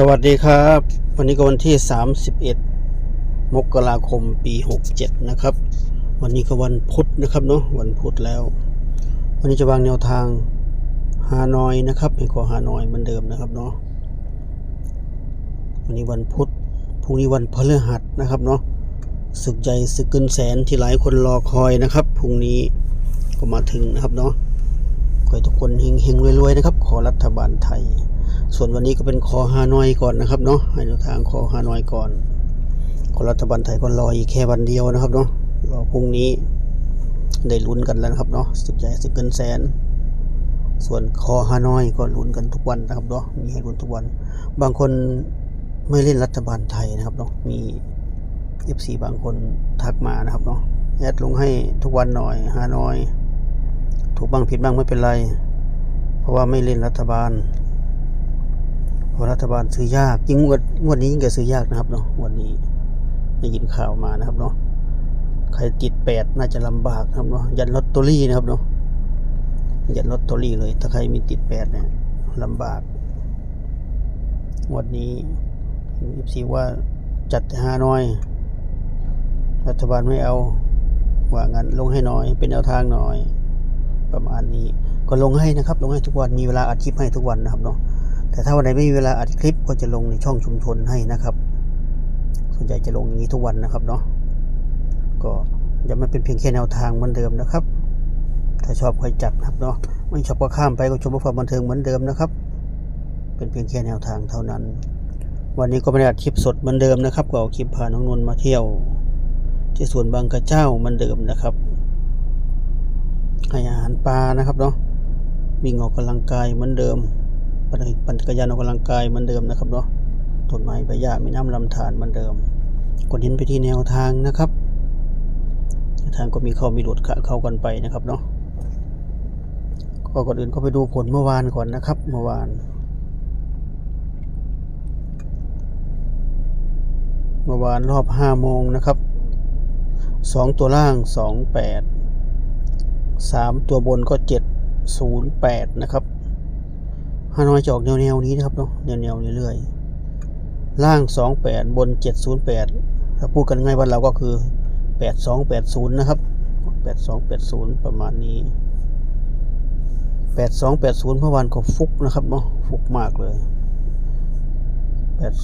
สวัสดีครับ วันนี้ก็วันที่ 31 มกราคมปี 67 นะครับ วันนี้ก็วันพุธนะครับเนาะวันพุธแล้ว วันนี้จะวางแนวทางฮานอยนะครับเป็นขอฮานอยเหมือนเดิมนะครับเนาะวันนี้วันพุธพรุ่งนี้วันพฤหัสนะครับเนาะศึกใหญ่ศึกเกินแสนที่หลายคนรอคอยนะครับพรุ่งนี้ก็มาถึงนะครับเนาะขอให้ทุกคนเฮงๆรวยๆนะครับ ขอรัฐบาลไทย ส่วนวันนี้ก็เป็นคอฮานอยก่อนนะครับเนาะให้แนวทางคอฮานอยก่อนคนรัฐบาลไทยก็รออีกแค่วันเดียวนะครับเนาะรอพรุ่งนี้ได้ลุ้นกันแล้วนะครับเนาะสึกใหญ่สึกเกินแสน ส่วนคอฮานอยก็ลุ้นกันทุกวันนะครับเนาะมีให้ลุ้นทุกวัน บางคนไม่เล่นรัฐบาลไทยนะครับเนาะมีเอฟซีบางคนทักมานะครับเนาะแอดลงให้ทุกวันหน่อยฮานอย ถูกบ้างผิดบ้างไม่เป็นไร เพราะว่าไม่เล่นรัฐบาล ราะรัฐบาลซื้อยากยิ่งงวดงวดนี้ยิ่งจะซื้อยากนะครับเนาะวันนี้ได้ยินข่าวมานะครับเนาะใครติดแปดน่าจะลำบากนะครับเนาะยันลอตเตอรี่นะครับเนาะยันลอตเตอรี่เลย ถ้าใครมีติดแปดเนี่ยลำบากงวดนี้ยิบซีว่าจัดหาน้อย รัฐบาลไม่เอาว่างั้นลงให้น้อย เป็นแนวทางหน่อย ประมาณนี้ก็ลงให้นะครับ ลงให้ทุกวันมีเวลาอัดคลิปให้ทุกวันนะครับเนาะ แต่ถ้าวันไหนไม่มีเวลาอัดคลิปก็จะลงในช่องชุมชนให้นะครับ ส่วนใหญ่จะลงอย่างนี้ทุกวันนะครับเนาะก็จะไม่เป็นเพียงแค่แนวทางเหมือนเดิมนะครับ ถ้าชอบค่อยจัดนะครับเนาะไม่ชอบก็ข้ามไปก็ชมความบันเทิงเหมือนเดิมนะครับ เป็นเพียงแค่แนวทางเท่านั้น วันนี้ก็ไม่ได้อัดคลิปสดเหมือนเดิมนะครับก็เอาคลิปพาน้องนนท์มาเที่ยว ที่สวนบางกระเจ้าเหมือนเดิมนะครับให้อาหารปลานะครับเนาะวิ่งออกกำลังกายเหมือนเดิม ปั่นปันจักรยานออกกำลังกายเหมือนเดิมนะครับเนาะต้นไม้ใบหญ้ามีน้ำลำธารเหมือนเดิม กดเน้นไปที่แนวทางนะครับทางก็มีเข้ามีหลุดเข้ากันไปนะครับเนาะก็ก่อนอื่นก็ไปดูผลเมื่อวานก่อนนะครับ เมื่อวาน เมื่อวานรอบห้าโมงนะครับสองตัวล่างสองแปดสามตัวบนก็เจ็ดศูนย์แปดนะครับ ฮานอยจะออกแนวๆนี้นะครับเนาะแนวๆเรื่อยๆล่าง 28 บน 708 ถ้าพูดกันง่ายบ้านเราก็คือ 8280 นะครับ 8280 ประมาณนี้ 8280เมื่อวานก็ฟุกนะครับเนาะฟุกมากเลย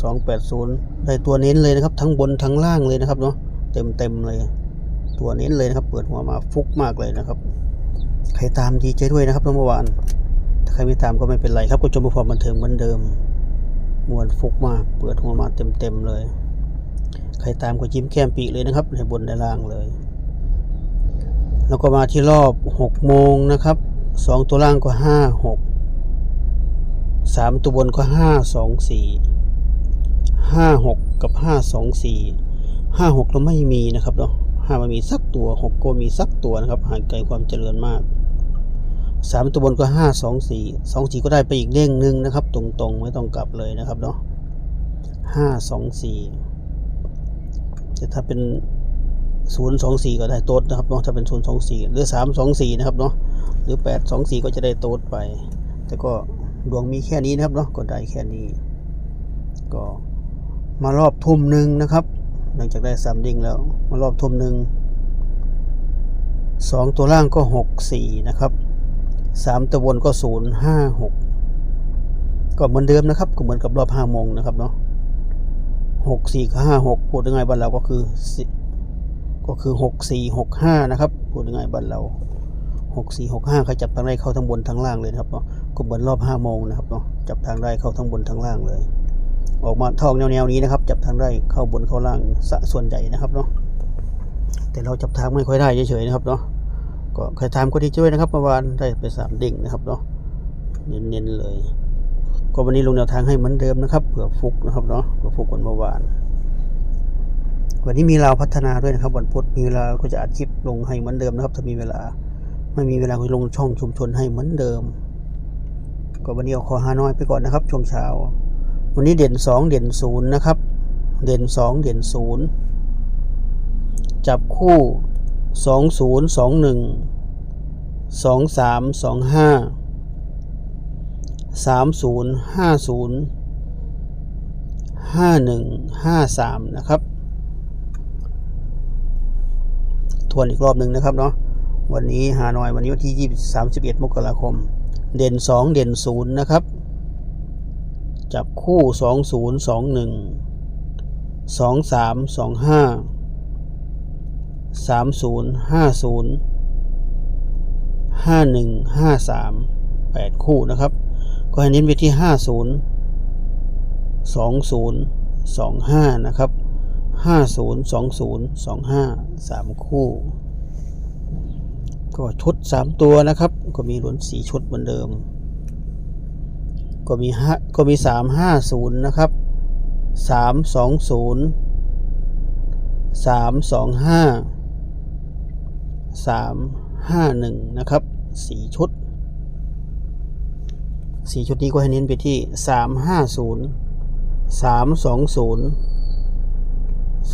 8280 ได้ตัวเน้นเลยนะครับ ทั้งบนทั้งล่างเลยนะครับเนาะเต็มๆเลย ตัวเน้นเลยนะครับ เปิดหัวมาฟุกมากเลยนะครับ ใครตามดีใจด้วยนะครับเมื่อวาน ใครไม่ตามก็ไม่เป็นไรครับก็ชมความบันเทิงเหมือนเดิม มวนฟุกมากเปิดหัวมาเต็มๆเลย ใครตามก็ยิ้มแก้มปีเลยนะครับในบนในล่างเลย แล้วก็มาที่รอบ6โมงนะครับสองตัวล่างก็ห้าหกสามตัวบนก็ห้าสองสี่ห้าหกกับห้าสองสี่ห้าหกเราไม่มีนะครับเนาะห้าไม่มีสักตัวหกก็มีสักตัวนะครับห่างไกลความเจริญมาก สามตัวบนก็ห้าสองสี่สองสี่ก็ได้ไปอีกเด้งหนึ่งนะครับ ตรงๆ ไม่ต้องกลับเลยนะครับเนาะห้าสองสี่แต่ถ้าเป็นศูนย์สองสี่ก็ได้โต๊ดนะครับเนาะถ้าเป็นศูนย์สองสี่หรือสามสองสี่นะครับเนาะหรือแปดสองสี่ก็จะได้โต๊ดไป แต่ก็ดวงมีแค่นี้นะครับเนาะก็ได้แค่นี้ ก็มารอบทุ่มหนึ่งนะครับ หลังจากได้สามดิ่งแล้ว มารอบทุ่มหนึ่งสองตัวล่างก็หกสี่นะครับ สามตัวบนก็ศูนย์ห้าหกก็เหมือนเดิมนะครับ ก็เหมือนกับรอบห้าโมงนะครับเนาะหกสี่กับห้าหกพูดยังไงบ้านเราก็คือ ก็คือหกสี่หกห้านะครับ พูดยังไงบ้านเราหกสี่หกห้าเขาจับทางได้เข้าทั้งบนทั้งล่างเลยนะครับเนาะ ก็เหมือนรอบห้าโมงนะครับเนาะ จับทางได้เข้าทั้งบนทั้งล่างเลย ออกมาทองแนวๆนี้นะครับ จับทางได้เข้าบนเข้าล่างสะส่วนใหญ่นะครับเนาะ แต่เราจับทางไม่ค่อยได้เฉยๆนะครับเนาะ ก็ใครทำก็ดีช่วยนะครับเมื่อวานได้ไปสามดิ่งนะครับเนาะเน้นๆเลย ก็วันนี้ลงแนวทางให้เหมือนเดิมนะครับเผื่อฟุกนะครับเนาะเผื่อฟุกวันเมื่อวาน วันนี้มีเราพัฒนาด้วยนะครับวันพุธมีเวลาก็จะอัดคลิปลงให้เหมือนเดิมนะครับ ถ้ามีเวลาไม่มีเวลาก็ลงช่องชุมชนให้เหมือนเดิม ก็วันนี้เอาคอฮานอยไปก่อนนะครับ ช่วงเช้า วันนี้เด่นสองเด่นศูนย์นะครับ เด่นสองเด่นศูนย์จับคู่ สองศูนย์สองหนึ่งสองสามสองห้าสามศูนย์ห้าศูนย์ห้าหนึ่งห้าสามนะครับ ทวนอีกรอบหนึ่งนะครับเนาะ วันนี้หาหน่อยวันนี้วันที่ยี่สามสิบเอ็ดมกราคม เด่นสองเด่นศูนย์นะครับ จับคู่สองศูนย์ สามศูนย์ห้าศูนย์ห้าหนึ่งห้าสามแปดคู่นะครับ ก็ให้เน้นไปที่ห้าศูนย์สองศูนย์สองห้านะครับห้าศูนย์สองศูนย์สองห้าสามคู่ ก็ชุดสามตัวนะครับ ก็มีลุ้นสี่ชุดเหมือนเดิม ก็มีห้าก็มีสามห้าศูนย์นะครับสามสองศูนย์สามสองห้า สามห้าหนึ่งนะครับสี่ชุดสี่ชุดนี้ก็ให้เน้นไปที่สามห้าศูนย์สามสองศูนย์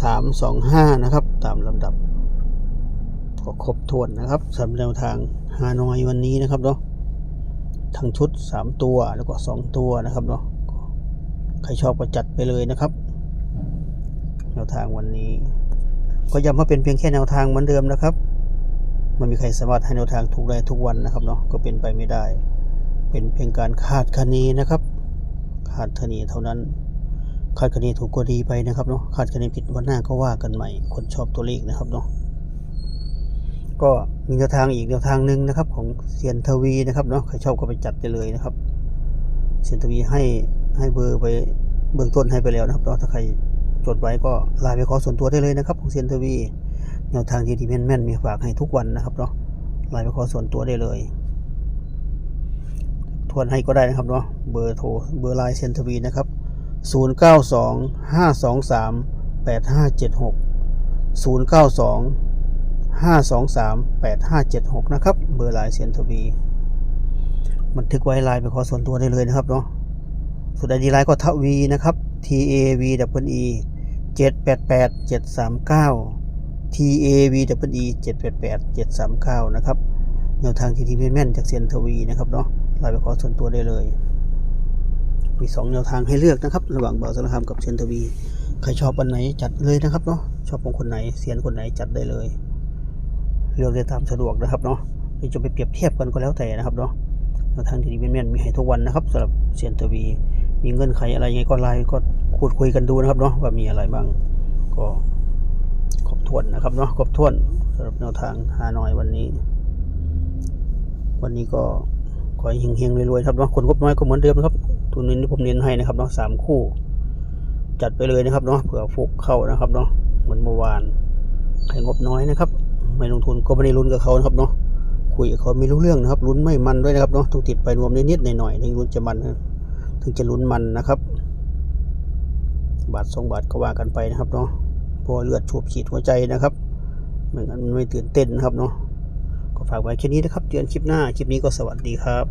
สามสองห้านะครับ ตามลำดับ ก็ครบถ้วนนะครับสำหรับแนวทางฮานอยวันนี้นะครับเนาะทั้งชุด 3 ตัวแล้วก็ 2 ตัวนะครับเนาะใครชอบก็จัดไปเลยนะครับแนวทางวันนี้ ก็ย้ำว่าเป็นเพียงแค่แนวทางเหมือนเดิมนะครับ ไมันมีใครสามารถให้แนวทางถูกได้ทุกวันนะครับเนาะก็เป็นไปไม่ได้ เป็นเพียงการคาดคะเนนะครับ คาดคะเนเท่านั้น คาดคะเนถูกก็ดีไปนะครับเนาะคาดคะเนผิดวันหน้าก็ว่ากันใหม่ คนชอบตัวเลขนะครับเนาะก็มีแนวทางอีกแนวทางหนึ่งนะครับ ของเซียนทวีนะครับเนาะใครชอบก็ไปจัดไปเลยนะครับเซียนทวีให้ให้เบอร์ไปเบื้องต้นให้ไปแล้วนะครับเนาะถ้าใครจดไว้ก็ไลน์ไปขอส่วนตัวได้เลยนะครับของเซียนทวี แนวทางที่ดีแม่นๆมีฝากให้ทุกวันนะครับเนาะไลน์ไปขอส่วนตัวได้เลย ทวนให้ก็ได้นะครับเนาะเบอร์โทรเบอร์ไลน์เซนทวีนะครับ 0925238576 092 523 8576 นะครับ เบอร์ไลน์เซนทวีมันทึกไว้ไลน์ไปขอส่วนตัวได้เลยนะครับเนาะสุดไอดีไลน์ก็ทวีนะครับ T A V W E 788 739 TAV e 788 739 นะครับแนวทางทีทีแม่นจากเซียนทวีนะครับเนาะลายไปขอส่วนตัวได้เลย มี 2 แนวทางให้เลือกนะครับ ระหว่างเบาสารคามกับเซียนทวี ใครชอบอันไหนจัดเลยนะครับเนาะชอบของคนไหนเซียนคนไหนจัดได้เลย เลือกได้ตามสะดวกนะครับเนาะหรือจะไปเปรียบเทียบกันก็แล้วแต่นะครับเนาะแนวทางทีทีแม่นๆมีให้ทุกวันนะครับสำหรับเซียนทวี มีเงื่อนไขอะไรไงก็ไลน์ก็คุยคุยกันดูนะครับเนาะว่ามีอะไรบ้างก็ ครบถ้วนนะครับเนาะครบถ้วนสำหรับแนวทางฮานอยวันนี้ วันนี้ก็ขอให้เฮงๆรวยๆครับเนาะคนงบน้อยก็เหมือนเดิมนะครับตัวนี้ที่ผมเน้นให้นะครับเนาะสามคู่ จัดไปเลยนะครับเนาะเผื่อฟุกเข้านะครับเนาะเหมือนเมื่อวานใครงบน้อยนะครับ ไม่ลงทุนก็ไม่ได้ลุ้นกับเขานะครับเนาะคุยกับเขาไม่รู้เรื่องนะครับลุ้นไม่มันด้วยนะครับเนาะต้องติดไปรวมนิดๆหน่อยๆถึงลุ้นจะมันนะถึงจะลุ้นมันนะครับ บาทสองบาทก็ว่ากันไปนะครับเนาะ พอเลือดฉูบฉีดหัวใจนะครับไม่งั้นมันไม่ตื่นเต้นนะครับเนาะก็ฝากไว้แค่นี้นะครับเจอกันคลิปหน้าคลิปนี้ก็สวัสดีครับ